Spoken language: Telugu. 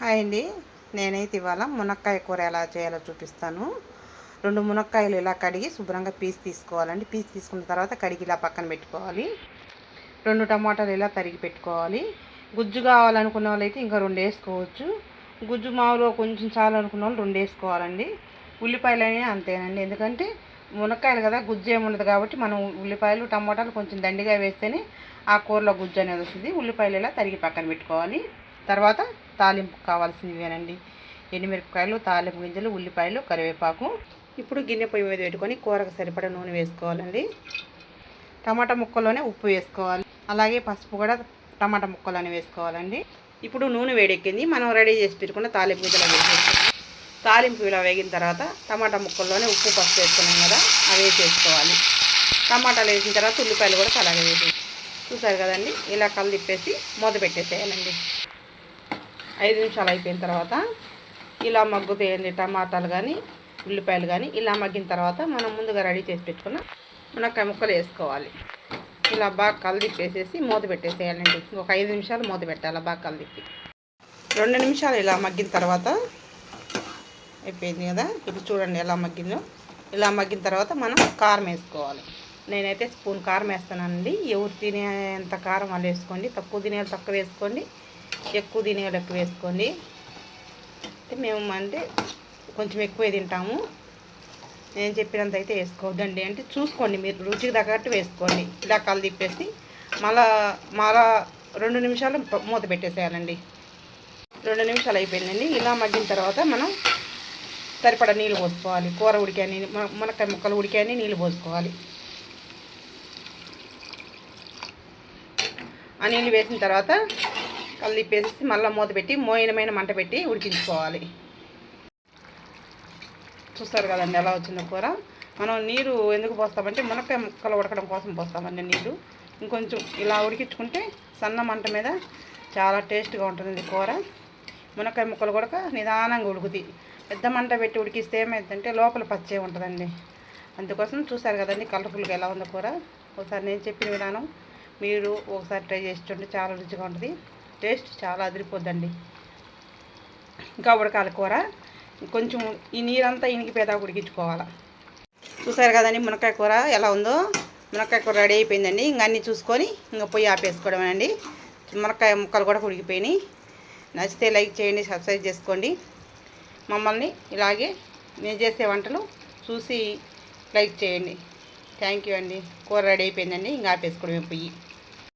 హాయ్ అండి. నేనైతే ఇవాళ మునక్కాయ కూర ఎలా చేయాలో చూపిస్తాను. రెండు మునక్కాయలు ఇలా కడిగి శుభ్రంగా పీస్ తీసుకోవాలండి. పీస్ తీసుకున్న తర్వాత కడిగి ఇలా పక్కన పెట్టుకోవాలి. రెండు టమాటాలు ఇలా తరిగి పెట్టుకోవాలి. గుజ్జు కావాలనుకున్న వాళ్ళైతే ఇంకా రెండు వేసుకోవచ్చు. గుజ్జు మామూలుగా కొంచెం చాలు అనుకున్న వాళ్ళు రెండు వేసుకోవాలండి. ఉల్లిపాయలు అనేవి అంతేనండి. ఎందుకంటే మునక్కాయలు కదా గుజ్జు ఏముండదు కాబట్టి మనం ఉల్లిపాయలు టమాటాలు కొంచెం దండిగా వేస్తేనే ఆ కూరలో గుజ్జు అనేది వస్తుంది. ఉల్లిపాయలు ఇలా తరిగి పక్కన పెట్టుకోవాలి. తర్వాత తాలింపు కావాల్సినవేనండి. ఎండుమిరపకాయలు తాలింపు గింజలు ఉల్లిపాయలు కరివేపాకు. ఇప్పుడు గిన్నె పొయ్యి మీద పెట్టుకొని కూరకు సరిపడా నూనె వేసుకోవాలండి. టమాటా ముక్కలోనే ఉప్పు వేసుకోవాలి. అలాగే పసుపు కూడా టమాటా ముక్కలోనే వేసుకోవాలండి. ఇప్పుడు నూనె వేడెక్కింది. మనం రెడీ చేసి పెట్టుకున్న తాలింపు గింజలు వేసేసుకోవాలి తాలింపు ఇలా వేగిన తర్వాత టమాటా ముక్కల్లోనే ఉప్పు పసుపు వేసుకున్నాం కదా అవి వేసేసుకోవాలి. టమాటాలు వేసిన తర్వాత ఉల్లిపాయలు కూడా అలాగే వేసి చూసారు కదండి? ఇలా కళ్ళు తిప్పేసి మూత పెట్టేసేయాలండి. ఐదు నిమిషాలు అయిపోయిన తర్వాత ఇలా మగ్గుతాయండి టమాటాలు కానీ ఉల్లిపాయలు కానీ ఇలా మగ్గిన తర్వాత మనం ముందుగా రెడీ చేసి పెట్టుకున్న మునక్కాయ ముక్కలు వేసుకోవాలి. ఇలా బాగా కలిదిప్పేసేసి మూత పెట్టేసేయాలండి ఒక ఐదు నిమిషాలు మూత పెట్టాలి బాగా కలిదిప్పి. రెండు నిమిషాలు ఇలా మగ్గిన తర్వాత అయిపోయింది కదా? ఇప్పుడు చూడండి ఎలా మగ్గిందో. ఇలా మగ్గిన తర్వాత మనం కారం వేసుకోవాలి. నేనైతే స్పూన్ కారం వేస్తానండి ఎవరు తినేంత కారం వాళ్ళు వేసుకోండి. తక్కువ తినే తక్కువ వేసుకోండి. ఎక్కువ తినేవాళ్ళు ఎక్కువ వేసుకోండి మేము అంటే కొంచెం ఎక్కువే తింటాము. నేను చెప్పినంత అయితే వేసుకోవద్దండి. అంటే చూసుకోండి మీరు రుచికి తగ్గట్టు వేసుకోండి. ఇలా కళ్ళు తిప్పేసి మళ్ళా మళ్ళా రెండు నిమిషాలు మూత పెట్టేసేయాలండి. రెండు నిమిషాలు అయిపోయిందండి. ఇలా మగ్గిన తర్వాత మనం సరిపడా నీళ్ళు పోసుకోవాలి. కూర ఉడికాయని మునక్కాయ ముక్కలు ఉడికాయని నీళ్ళు పోసుకోవాలి. ఆ నీళ్ళు వేసిన తర్వాత కలిపేసి మళ్ళీ మూత పెట్టి మోయినమైన మంట పెట్టి ఉడికించుకోవాలి. చూస్తారు కదండి ఎలా వచ్చిందో కూర. మనం నీరు ఎందుకు పోస్తామంటే మునక్కాయ ముక్కలు ఉడకడం కోసం పోస్తామండి నీరు. ఇంకొంచెం ఇలా ఉడికించుకుంటే సన్న మంట మీద చాలా టేస్ట్గా ఉంటుంది కూర. మునక్కాయ ముక్కలు కూడా నిదానంగా ఉడుకుతాయి. పెద్ద మంట పెట్టి ఉడికిస్తే ఏమైందంటే లోపల పచ్చే ఉంటుందండి. అందుకోసం చూసారు కదండి కలర్ఫుల్గా ఎలా ఉందో కూర. ఒకసారి నేను చెప్పిన విధానం మీరు ఒకసారి ట్రై చేసి చూడండి చాలా రుచిగా ఉంటుంది. టేస్ట్ చాలా అదిరిపోద్దండి. ఇంకా ఉడకాల కూర. కొంచెం ఈ నీరంతా ఇనికిపోయేదా ఉడికించుకోవాలి. చూసారు కదండి మునక్కాయ కూర ఎలా ఉందో? మునక్కాయ కూర రెడీ అయిపోయిందండి. ఇంకా అన్నీ చూసుకొని ఇంకా పొయ్యి ఆపేసుకోవడమేనండి. మునక్కాయ ముక్కలు కూడా ఉడికిపోయినాయి. నచ్చితే లైక్ చేయండి సబ్స్క్రైబ్ చేసుకోండి. మమ్మల్ని ఇలాగే నేను చేసే వంటలు చూసి లైక్ చేయండి. థ్యాంక్ యూ అండి. కూర రెడీ అయిపోయిందండి. ఇంకా ఆపేసుకోవడమే పొయ్యి.